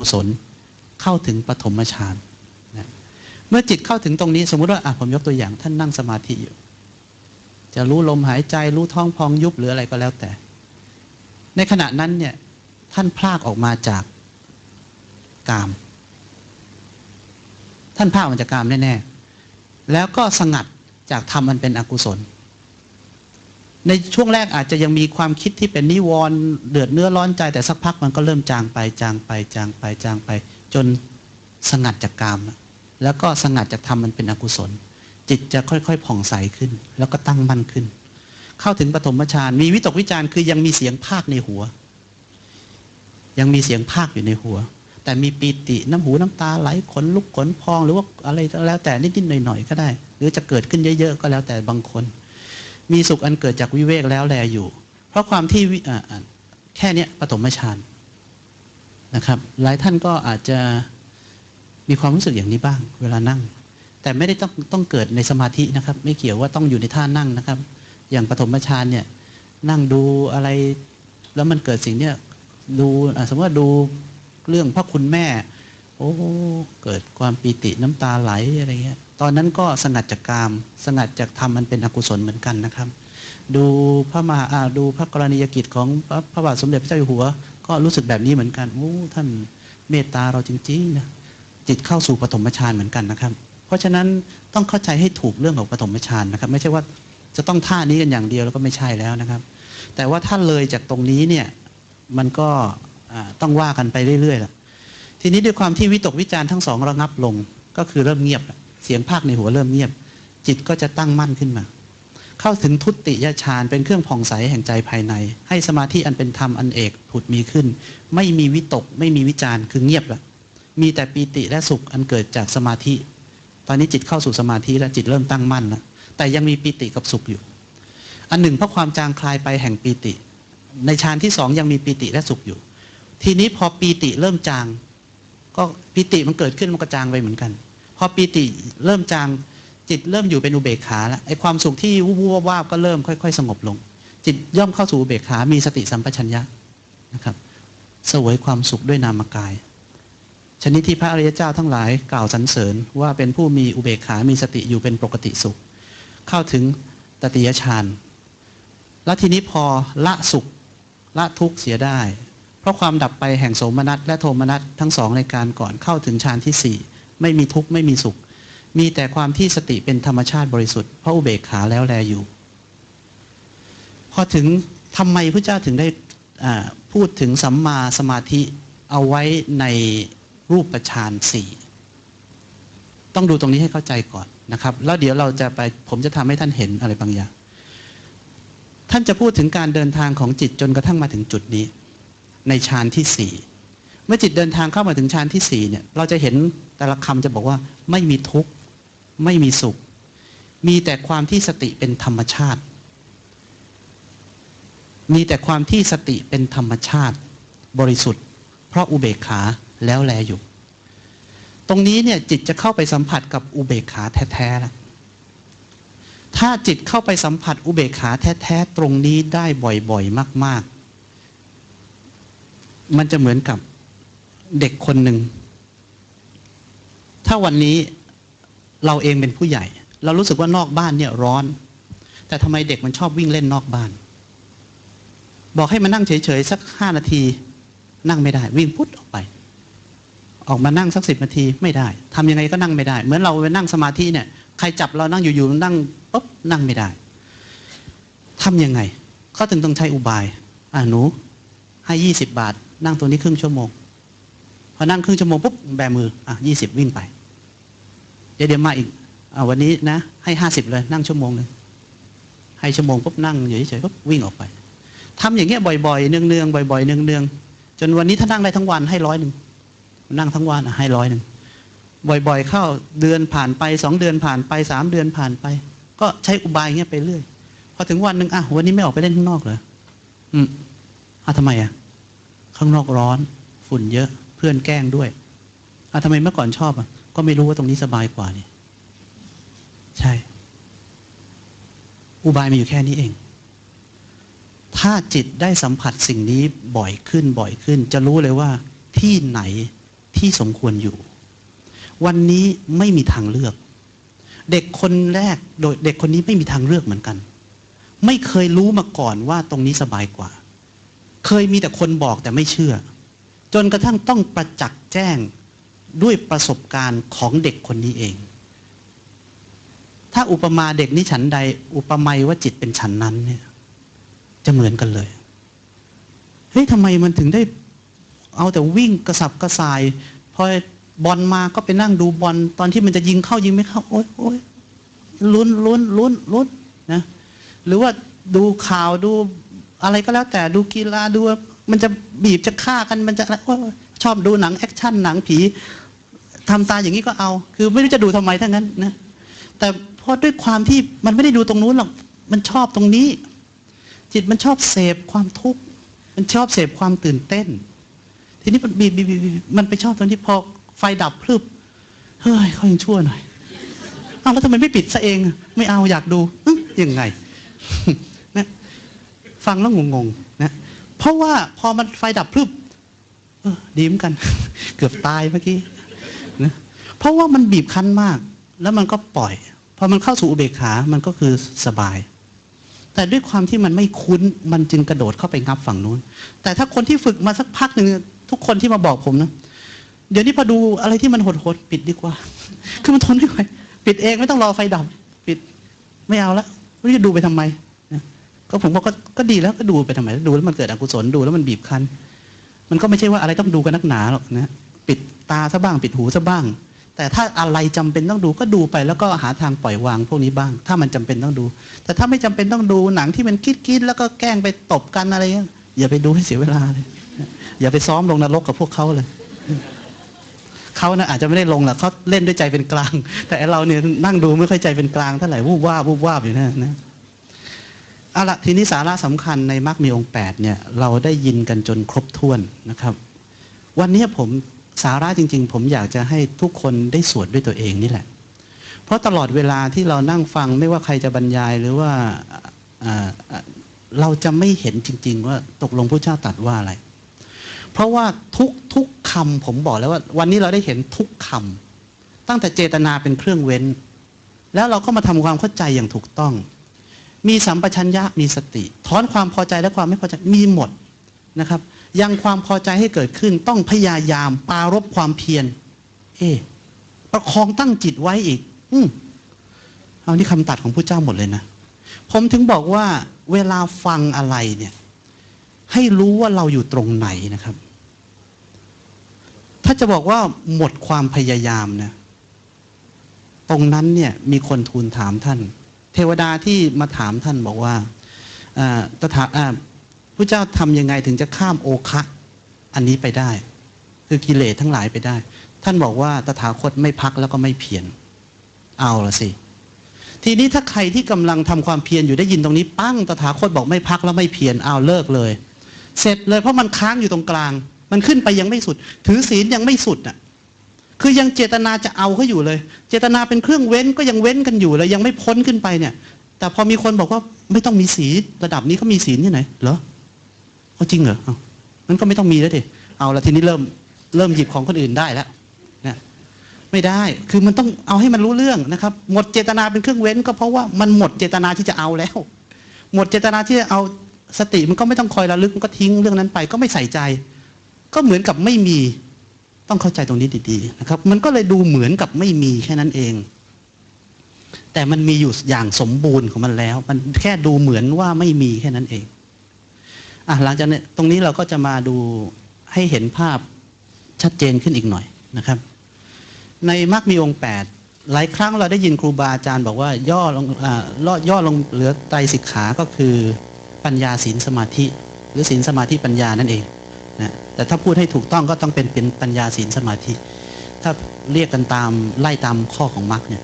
กุศลเข้าถึงปฐมฌานนะเมื่อจิตเข้าถึงตรงนี้สมมุติว่าอะผมยกตัวอย่างท่านนั่งสมาธิอยู่ จะรู้ลมหายใจรู้ท้องพองยุบหรืออะไรก็แล้วแต่ ในขณะนั้นเนี่ยท่านพลากออกมาจากกาม ท่านพลากออกมาจากกามแน่ๆแล้วก็สงัดจากธรรมมันเป็นอกุศล ในช่วงแรกอาจจะยังมีความคิดที่เป็นนิวรณ์เดือดเนื้อร้อนใจแต่สักพักมันก็เริ่มจางไปจางไปจางไปจางไป จนสงัดจากกามแล้วก็สงัดจากธรรมมันเป็นอกุศล จิตจะค่อยๆผ่องใสขึ้น แล้วก็ตั้งมั่นขึ้น เข้าถึงปฐมฌานมีวิตกวิจารณ์คือยังมีเสียงภาคในหัว ยังมีเสียงภาคอยู่ในหัว แต่มีปีติน้ำหูน้ำตาไหลขนลุกขนพองหรือว่าอะไรก็แล้วแต่นิดๆหน่อยๆก็ได้ หรือจะเกิดขึ้นเยอะๆก็แล้วแต่บางคน มีสุขอันเกิดจากวิเวกแล้วแลอยู่ เพราะความที่แค่นี้ปฐมฌานนะครับ หลายท่านก็อาจจะมีความรู้สึกอย่างนี้บ้าง เวลานั่ง แต่ไม่ได้ต้องต้องเกิดในสมาธินะครับ ไม่เกี่ยวว่าต้องอยู่ในท่านั่งนะครับ อย่างปฐมฌานเนี่ยนั่งดูอะไร แล้วมันเกิดสิ่งเนี้ยดูสมมติว่าดูเรื่องพระคุณแม่ โอ้เกิดความปีติน้ำตาไหลอะไรเงี้ย ตอนนั้นก็สงัดจากกาม สงัดจากธรรมมันเป็นอกุศลเหมือนกันนะครับ ดูพระมหาอาดูพระกรณียกิจของพระพระบาทสมเด็จพระเจ้าอยู่หัว ก็รู้สึกแบบนี้เหมือนกันโอ้ท่านเมตตาเราจริงๆนะจิตเข้าสู่ปฐมฌานเหมือนกันนะครับ เพราะฉะนั้นต้องเข้าใจให้ถูกเรื่องของปฐมฌานนะครับ ไม่ใช่ว่าจะต้องท่านี้กันอย่างเดียวแล้วก็ไม่ใช่แล้วนะครับ แต่ว่าถ้าเลยจากตรงนี้เนี่ยมันก็ต้องว่ากันไปเรื่อยๆละทีนี้ด้วยความที่วิตกวิจารณ์ทั้งสองระงับลงก็คือเริ่มเงียบละ สียงภาคในหัวเริ่มเงียบ จิตก็จะตั้งมั่นขึ้นมา เข้าถึงทุติยฌานเป็นเครื่องผ่องใสแห่งใจภายใน ให้สมาธิอันเป็นธรรมอันเอกผุดมีขึ้น ไม่มีวิตก ไม่มีวิจารคือเงียบละมีแต่ปีติและสุขอันเกิดจากสมาธิ ตอนนี้จิตเข้าสู่สมาธิแล้วจิตเริ่มตั้งมั่นแล้วแต่ยังมีปีติกับสุขอยู่ อันหนึ่งเพราะความจางคลายไปแห่งปีติ ในฌานที่สองยังมีปีติและสุขอยู่ ทีนี้พอปีติเริ่มจาง ก็ปีติมันเกิดขึ้นมันก็จางไปเหมือนกัน พอปีติเริ่มจางจิตเริ่มอยู่เป็นอุเบกขาแล้วไอ้ความสุขที่วูบวบวาบก็เริ่มค่อย ๆ สงบลง จิตย่อมเข้าสู่อุเบกขา มีสติสัมปชัญญะนะครับสวยความสุขด้วยนามกาย ชนิดที่พระอริยเจ้าทั้งหลายกล่าวสรรเสริญว่าเป็นผู้มีอุเบกขา มีสติอยู่เป็นปกติสุข เข้าถึงตติยฌานแล้วทีนี้พอละสุขละทุกข์เสียได้ เพราะความดับไปแห่งโสมนัสและโทมนัสทั้งสองในการก่อนเข้าถึงฌานที่สี่ ไม่มีทุกข์ไม่มีสุข มีแต่ความที่สติเป็นธรรมชาติบริสุทธิ์เพราะอุเบกขาแล้วแลอยู่ พอถึงทำไมพระเจ้าถึงได้พูดถึงสัมมาสมาธิเอาไว้ในรูปฌานสี่ต้องดูตรงนี้ให้เข้าใจก่อนนะครับ แล้วเดี๋ยวเราจะไปผมจะทำให้ท่านเห็นอะไรบางอย่าง ท่านจะพูดถึงการเดินทางของจิตจนกระทั่งมาถึงจุดนี้ ในฌานที่สี่ มื่อจิตเดินทางเข้ามาถึงฌานที่สี่เนี่ย เราจะเห็นแต่ละคำจะบอกว่า ไม่มีทุกข์ไม่มีสุข มีแต่ความที่สติเป็นธรรมชาติ มีแต่ความที่สติเป็นธรรมชาติ บริสุทธิ์ เพราะอุเบกขาแล้วแลอยู่ ตรงนี้เนี่ยจิตจะเข้าไปสัมผัสกับอุเบกขาแท้ๆแล้วถ้าจิตเข้าไปสัมผัสอุเบกขาแท้ๆตรงนี้ได้บ่อยๆมาก ๆ มันจะเหมือนกับ เด็กคนหนึ่ง ถ้าวันนี้เราเองเป็นผู้ใหญ่ เรารู้สึกว่านอกบ้านเนี่ยร้อน แต่ทำไมเด็กมันชอบวิ่งเล่นนอกบ้าน บอกให้มานั่งเฉยๆสักห้านาที นั่งไม่ได้ วิ่งพุทออกไป ออกมานั่งสักสิบนาทีไม่ได้ทำยังไงก็นั่งไม่ได้ เหมือนเราไปนั่งสมาธิเนี่ยใครจับเรานั่งอยู่ๆนั่งปุ๊บนั่งไม่ได้ทำยังไงเขาถึงต้องใช้อุบาย อ่าหนูให้ยี่สิบบาท นั่งตัวนี้ครึ่งชั่วโมง พอนั่งครึ่งชั่วโมงปุ๊บแบมืออะยี่สิบวิ่งไปเดี๋ยวเดี๋ยวมาอีกอ่าวันนี้นะ ให้ห้าสิบเลยนั่งชั่วโมงหนึ่งให้ชั่วโมงปุ๊บนั่งอยู่เฉยๆปุ๊บวิ่งออกไปทำอย่างเงี้ยบ่อยๆเนืองๆบ่อยๆเนืองๆจนวันนี้ถ้านั่งได้ทั้งวันให้ร้อยหนึ่งนั่งทั้งวันอะให้ร้อยหนึ่งบ่อยๆ เข้าเดือนผ่านไปสองเดือนผ่านไปสามเดือนผ่านไป ก็ใช้อุบายเงี้ยไปเรื่อยพอถึงวันหนึ่งอะวันนี้ไม่ออกไปเล่นข้างนอกเหรออืมอะทำไมอะข้างนอกร้อน ฝุ่นเยอะ เพื่อนแกล้งด้วยอะทำไมเมื่อก่อนชอบอะ ก็ไม่รู้ว่าตรงนี้สบายกว่าเนี่ย ใช่ อุบายมีอยู่แค่นี้เอง ถ้าจิตได้สัมผัสสิ่งนี้บ่อยขึ้นบ่อยขึ้น จะรู้เลยว่าที่ไหนที่สมควรอยู่ วันนี้ไม่มีทางเลือก เด็กคนแรกโดยเด็กคนนี้ไม่มีทางเลือกเหมือนกัน ไม่เคยรู้มาก่อนว่าตรงนี้สบายกว่า เคยมีแต่คนบอกแต่ไม่เชื่อ จนกระทั่งต้องประจักษ์แจ้งด้วยประสบการณ์ของเด็กคนนี้เอง ถ้าอุปมาเด็กนี้ฉันใด อุปไมยว่าจิตเป็นฉันนั้นเนี่ย จะเหมือนกันเลย เฮ้ยทำไมมันถึงได้ เอาแต่วิ่งกระสับกระส่าย พอบอลมาก็ไปนั่งดูบอลตอนที่มันจะยิงเข้ายิงไม่เข้า โอ๊ยโอ๊ยลุ้นลุ้นลุ้นลุ้นนะ หรือว่าดูข่าวดูอะไรก็แล้วแต่ดูกีฬาดู มันจะบีบจะฆ่ากันมันจะอชอบดูหนังแอคชั่นหนังผีทำตาอย่างนี้ก็เอา คือไม่รู้จะดูทำไมทั้งนั้นนะแต่เพราะด้วยความที่มันไม่ได้ดูตรงนู้นหรอกมันชอบตรงนี้ จิตมันชอบเสพความทุกข์มันชอบเสพความตื่นเต้น ทีนี้มันบีบบีบมันไปชอบตรงที่พอไฟดับพรึบเฮ้ยเขายังชั่วหน่อยเอาแล้วทำไมไม่ปิดซะเอง ไม่เอาอยากดูยังไงนะฟังแล้วงงๆนะ เพราะว่าพอมันไฟดับพรึบออดีมกัน เกือบตายเมื่อกี้นะเพราะว่ามันบีบคั้นมาก แล้วมันก็ปล่อยพอมันเข้าสู่อุเบกขา มันก็คือสบาย แต่ด้วยความที่มันไม่คุ้น มันจึงกระโดดเข้าไปงับฝั่งนู้น แต่ถ้าคนที่ฝึกมาสักพักหนึ่งทุกคนที่มาบอกผมนะ เดี๋ยวนี้พอดูอะไรที่มันโหดๆปิดดีกว่า คือมันทนไม่ไหว ปิดเองไม่ต้องรอไฟดับ ปิด ไม่เอาละไม่จะดูไปทำไม ก็ผมบอกก็ก็ดีแล้วก็ดูไปทำไมดูแล้วมันเกิดอกุศลดูแล้วมันบีบคั้น มันก็ไม่ใช่ว่าอะไรต้องดูกันนักหนาหรอกนะปิดตาซะบ้างปิดหูซะบ้าง แต่ถ้าอะไรจำเป็นต้องดูก็ดูไปแล้วก็หาทางปล่อยวางพวกนี้บ้าง ถ้ามันจำเป็นต้องดู แต่ถ้าไม่จำเป็นต้องดูหนังที่มันคิดคิดๆแล้วก็แกล้งไปตบกันอะไรเงี้ยอย่าไปดูให้เสียเวลาเลยอย่าไปซ้อมลงนรกกับพวกเขาเลยเขานะอาจจะไม่ได้ลงหรอกเขาเล่นด้วยใจเป็นกลาง แต่เราเนี่ยนั่งดูไม่ค่อยใจเป็นกลางเท่าไหร่วูบว่าวูบว่าอยู่นั่นนะ เอาละทีนี้สาระสำคัญในมรรคมีองค์แปดเนี่ยเราได้ยินกันจนครบถ้วนนะครับ วันนี้ผมสาระจริง ๆ ผมอยากจะให้ทุกคนได้สวดด้วยตัวเองนี่แหละ เพราะตลอดเวลาที่เรานั่งฟังไม่ว่าใครจะบรรยายหรือว่าเราจะไม่เห็นจริง ๆ ว่าตกลงพระเจ้าตรัดว่าอะไร เพราะว่าทุกทุกคำผมบอกแล้วว่า วันนี้เราได้เห็นทุกคำตั้งแต่เจตนาเป็นเครื่องเว้น แล้วเราก็มาทำความเข้าใจอย่างถูกต้อง มีสัมปชัญญะมีสติถอนความพอใจและความไม่พอใจมีหมดนะครับ ยังความพอใจให้เกิดขึ้นต้องพยายามปรารบความเพียรเอะประคองตั้งจิตไว้อีก อืมเอานี่คำตัดของพระเจ้าหมดเลยนะผมถึงบอกว่าเวลาฟังอะไรเนี่ย ให้รู้ว่าเราอยู่ตรงไหนนะครับ ถ้าจะบอกว่าหมดความพยายามนะ ตรงนั้นเนี่ย มีคนทูลถามท่าน เทวดาที่มาถามท่านบอกว่าตถาอ่าพระเจ้าทำยังไงถึงจะข้ามโอคะอันนี้ไปได้ คือกิเลสทั้งหลายไปได้ ท่านบอกว่าตถาคตไม่พักแล้วก็ไม่เพียรเอาละสิ ทีนี้ถ้าใครที่กำลังทำความเพียรอยู่ได้ยินตรงนี้ปั้งตถาคตบอกไม่พักแล้วไม่เพียรเอาเลิกเลย เสร็จเลยเพราะมันค้างอยู่ตรงกลาง มันขึ้นไปยังไม่สุด ถือศีลยังไม่สุดอะ คือยังเจตนาจะเอาเขาอยู่เลย เจตนาเป็นเครื่องเว้นก็ยังเว้นกันอยู่เลยยังไม่พ้นขึ้นไปเนี่ย แต่พอมีคนบอกว่าไม่ต้องมีศีลระดับนี้เขามีศีลที่ไหนเหรอเอาจริงเหรอเอานั้นก็ไม่ต้องมีแล้วดิเอาละทีนี้เริ่มเริ่มหยิบของคนอื่นได้แล้วนะไม่ได้คือมันต้องเอาให้มันรู้เรื่องนะครับ หมดเจตนาเป็นเครื่องเว้น ก็เพราะว่ามันหมดเจตนาที่จะเอาแล้ว หมดเจตนาที่จะเอาสติมันก็ไม่ต้องคอยระลึกมันก็ทิ้งเรื่องนั้นไป ก็ไม่ใส่ใจ ก็เหมือนกับไม่มี ต้องเข้าใจตรงนี้ดีๆนะครับ มันก็เลยดูเหมือนกับไม่มีแค่นั้นเอง แต่มันมีอยู่อย่างสมบูรณ์ของมันแล้ว มันแค่ดูเหมือนว่าไม่มีแค่นั้นเองอะหลังจากนี้ตรงนี้เราก็จะมาดูให้เห็นภาพชัดเจนขึ้นอีกหน่อยนะครับ ในมรรคมีองค์แปดหลายครั้งเราได้ยินครูบาอาจารย์บอกว่าย่อลงอล่อย่อลงเหลือไตรสิกขาก็คือปัญญาศีลสมาธิ หรือศีลสมาธิปัญญานั่นเอง นะแต่ถ้าพูดให้ถูกต้องก็ต้องเป็นเป็นปัญญาศีลสมาธิ ถ้าเรียกกันตามไล่ตามข้อของมรรคเนี่ย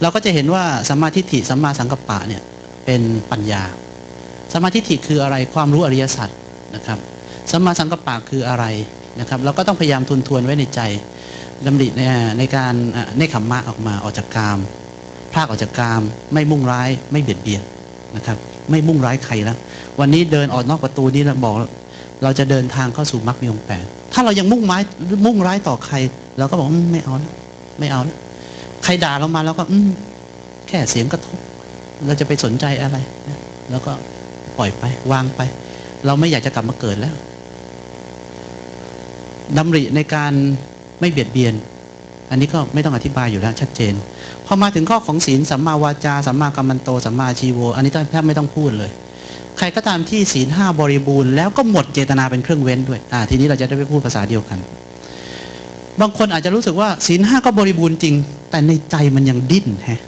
เราก็จะเห็นว่าสัมมาทิฏฐิสัมมาสังกัปปะเนี่ยเป็นปัญญาสัมมาทิฏฐิคืออะไรความรู้อริยสัจนะครับสัมมาสังกัปปะคืออะไรนะครับ เราก็ต้องพยายามทุนทวนไว้ในใจดำริในในการอะในขมมะออกมาออกจากกามพากออกจากกาม ไม่มุ่งร้ายไม่เบียดเบียนนะครับ ไม่มุ่งร้ายใครแล้ววันนี้เดินออกนอกประตูนี้แล้วบอก เราจะเดินทางเข้าสู่มรรคมีองแปดถ้าเรายังมุ่งไม้มุ่งร้ายต่อใครเราก็บอกไม่เอาไม่เอา ใครด่าเรามาเราก็ อืแค่เสียงกระทบ เราจะไปสนใจอะไรแล้วก็ปล่อยไป วางไป เราไม่อยากจะกลับมาเกิดแล้วดำริในการไม่เบียดเบียน อันนี้ก็ไม่ต้องอธิบายอยู่แล้วชัดเจน พอมาถึงข้อของศีลสัมมาวาจาสัมมากัมมันโตสัมมาชีโว อันนี้แทบไม่ต้องพูดเลย ใครก็ตามที่ศีลห้าบริบูรณ์แล้วก็หมดเจตนาเป็นเครื่องเว้นด้วยอ่าทีนี้เราจะได้ไปพูดภาษาเดียวกัน บางคนอาจจะรู้สึกว่าศีลห้าก็บริบูรณ์จริง แต่ในใจมันยังดิ้นฮะ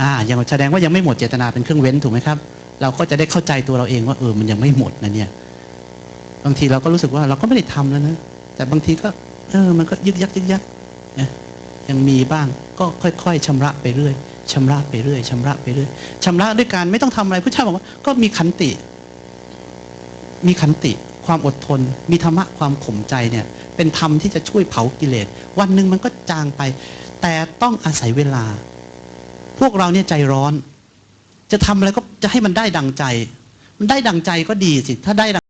อ่ายังแสดงว่ายังไม่หมดเจตนาเป็นเครื่องเว้นถูกไหมครับ เราก็จะได้เข้าใจตัวเราเองว่าเออมันยังไม่หมดนะเนี่ยบางทีเราก็รู้สึกว่าเราก็ไม่ได้ทำแล้วนะแต่บางทีก็ เออมันก็ยึกยักยึกยักนะยังมีบ้างก็ค่อย ๆชำระไปเรื่อย ชำระไปเรื่อยชำระไปเรื่อยชำระด้วยการไม่ต้องทำอะไรพระเจ้าบอกว่าก็มีขันติ มีขันติ ความอดทน มีธรรมะความข่มใจเนี่ย เป็นธรรมที่จะช่วยเผากิเลส วันหนึ่งมันก็จางไป แต่ต้องอาศัยเวลา พวกเราเนี่ยใจร้อน จะทำอะไรก็จะให้มันได้ดังใจ มันได้ดังใจก็ดีสิ ถ้าได้